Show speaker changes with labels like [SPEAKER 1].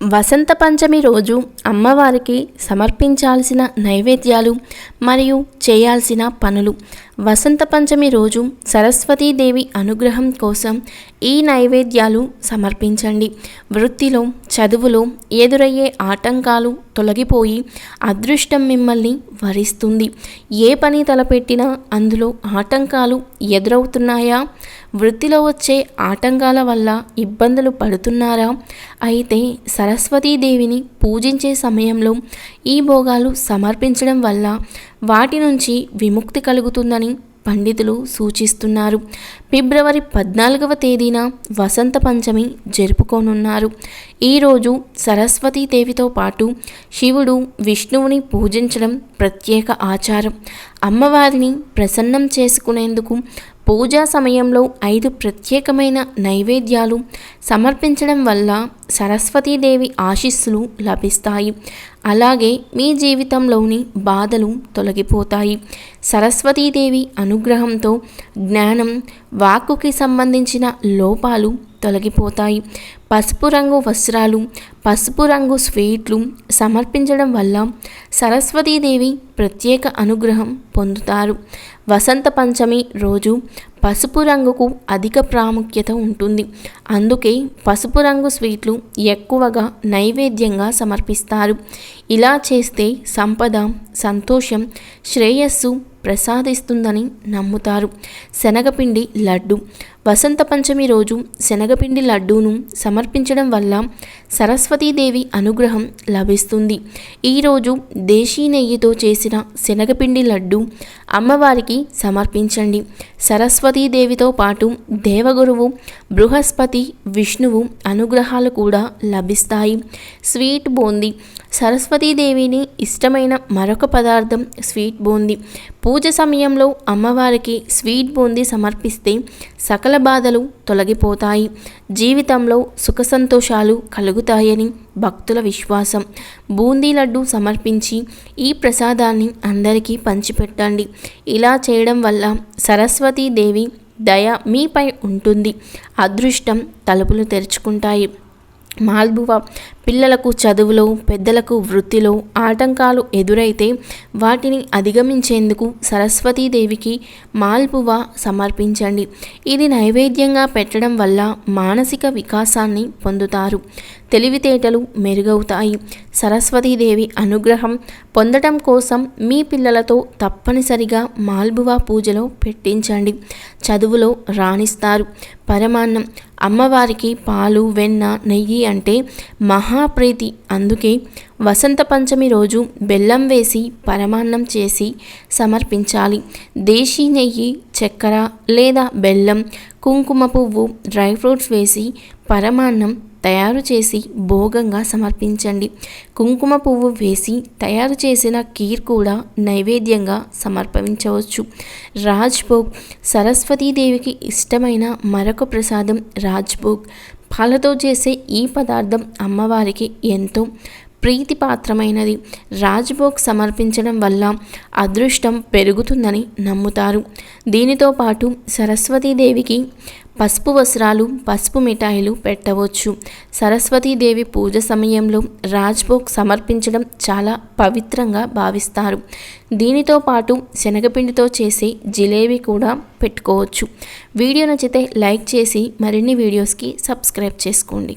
[SPEAKER 1] వసంత పంచమి రోజు అమ్మవారికి సమర్పించాల్సిన నైవేద్యాలు మరియు చేయాల్సిన పనులు వసంత పంచమి రోజు సరస్వతీదేవి అనుగ్రహం కోసం ఈ నైవేద్యాలు సమర్పించండి. వృత్తిలో చదువులో ఎదురయ్యే ఆటంకాలు తొలగిపోయి అదృష్టం మిమ్మల్ని వరిస్తుంది. ఏ పని తలపెట్టినా అందులో ఆటంకాలు ఎదురవుతున్నాయా? వృత్తిలో వచ్చే ఆటంకాల వల్ల ఇబ్బందులు పడుతున్నారా? అయితే సరస్వతీదేవిని పూజించే సమయంలో ఈ భోగాలు సమర్పించడం వల్ల వాటి నుంచి విముక్తి కలుగుతుందని పండితులు సూచిస్తున్నారు. ఫిబ్రవరి పద్నాలుగవ తేదీన వసంత పంచమి జరుపుకోనున్నారు. ఈరోజు సరస్వతీదేవితో పాటు శివుడు విష్ణువుని పూజించడం ప్రత్యేక ఆచారం. అమ్మవారిని ప్రసన్నం చేసుకునేందుకు పూజా సమయంలో ఐదు ప్రత్యేకమైన నైవేద్యాలు సమర్పించడం వల్ల సరస్వతీదేవి ఆశీస్సులు లభిస్తాయి. అలాగే మీ జీవితంలోని బాధలు తొలగిపోతాయి. సరస్వతీదేవి అనుగ్రహంతో జ్ఞానం వాక్కుకి సంబంధించిన లోపాలు తొలగిపోతాయి. పసుపు రంగు వస్త్రాలు పసుపు రంగు స్వీట్లు సమర్పించడం వల్ల సరస్వతీదేవి ప్రత్యేక అనుగ్రహం పొందుతారు. వసంత పంచమి రోజు పసుపు రంగుకు అధిక ప్రాముఖ్యత ఉంటుంది. అందుకే పసుపు రంగు స్వీట్లు ఎక్కువగా నైవేద్యంగా సమర్పిస్తారు. ఇలా చేస్తే సంపద సంతోషం శ్రేయస్సు ప్రసాదిస్తుందని నమ్ముతారు. శనగపిండి లడ్డు. వసంత పంచమి రోజు శనగపిండి లడ్డూను సమర్పించడం వల్ల సరస్వతీదేవి అనుగ్రహం లభిస్తుంది. ఈరోజు దేశీ నెయ్యితో చేసిన శనగపిండి లడ్డు అమ్మవారికి సమర్పించండి. సరస్వతీదేవితో పాటు దేవగురువు బృహస్పతి విష్ణువు అనుగ్రహాలు కూడా లభిస్తాయి. స్వీట్ బూందీ. సరస్వతీదేవిని ఇష్టమైన మరొక పదార్థం స్వీట్ బూందీ. పూజ సమయంలో అమ్మవారికి స్వీట్ బూందీ సమర్పిస్తే సకల బాధలు తొలగిపోతాయి. జీవితంలో సుఖ సంతోషాలు కలుగుతాయని భక్తుల విశ్వాసం. బూందీ లడ్డు సమర్పించి ఈ ప్రసాదాన్ని అందరికీ పంచిపెట్టండి. ఇలా చేయడం వల్ల సరస్వతీదేవి దయ మీపై ఉంటుంది. అదృష్టం తలుపులు తెరుచుకుంటాయి. మాల్బువ పిల్లలకు చదువులో పెద్దలకు వృత్తిలో ఆటంకాలు ఎదురైతే వాటిని అధిగమించేందుకు సరస్వతీదేవికి మాల్పువ సమర్పించండి. ఇది నైవేద్యంగా పెట్టడం వల్ల మానసిక వికాసాన్ని పొందుతారు. తెలివితేటలు మెరుగవుతాయి. సరస్వతీదేవి అనుగ్రహం పొందటం కోసం మీ పిల్లలతో తప్పనిసరిగా మాల్బువా పూజలో పెట్టించండి. చదువులో రాణిస్తారు. పరమాన్నం అమ్మవారికి పాలు వెన్న నెయ్యి అంటే మహాప్రీతి. అందుకే వసంత పంచమి రోజు బెల్లం వేసి పరమాన్నం చేసి సమర్పించాలి. దేశీ నెయ్యి చక్కెర లేదా బెల్లం కుంకుమ పువ్వు డ్రై ఫ్రూట్స్ వేసి పరమాన్నం తయారు చేసి భోగంగా సమర్పించండి. కుంకుమ పువ్వు వేసి తయారు చేసిన కీర్ కూడా నైవేద్యంగా సమర్పించవచ్చు. రాజ్భోగ్. సరస్వతీదేవికి ఇష్టమైన మరొక ప్రసాదం రాజ్భోగ్. పాలతో చేసే ఈ పదార్థం అమ్మవారికి ఎంతో ప్రీతిపాత్రమైనది. రాజ్భోగ్ సమర్పించడం వల్ల అదృష్టం పెరుగుతుందని నమ్ముతారు. దీనితో పాటు సరస్వతీదేవికి పసుపు వస్త్రాలు పసుపు మిఠాయిలు పెట్టవచ్చు. సరస్వతీదేవి పూజ సమయంలో రాజ్భోగ్ సమర్పించడం చాలా పవిత్రంగా భావిస్తారు. దీనితో పాటు శనగపిండితో చేసే జిలేబీ కూడా పెట్టుకోవచ్చు. వీడియో నచ్చితే లైక్ చేసి మరిన్ని వీడియోస్కి సబ్స్క్రైబ్ చేసుకోండి.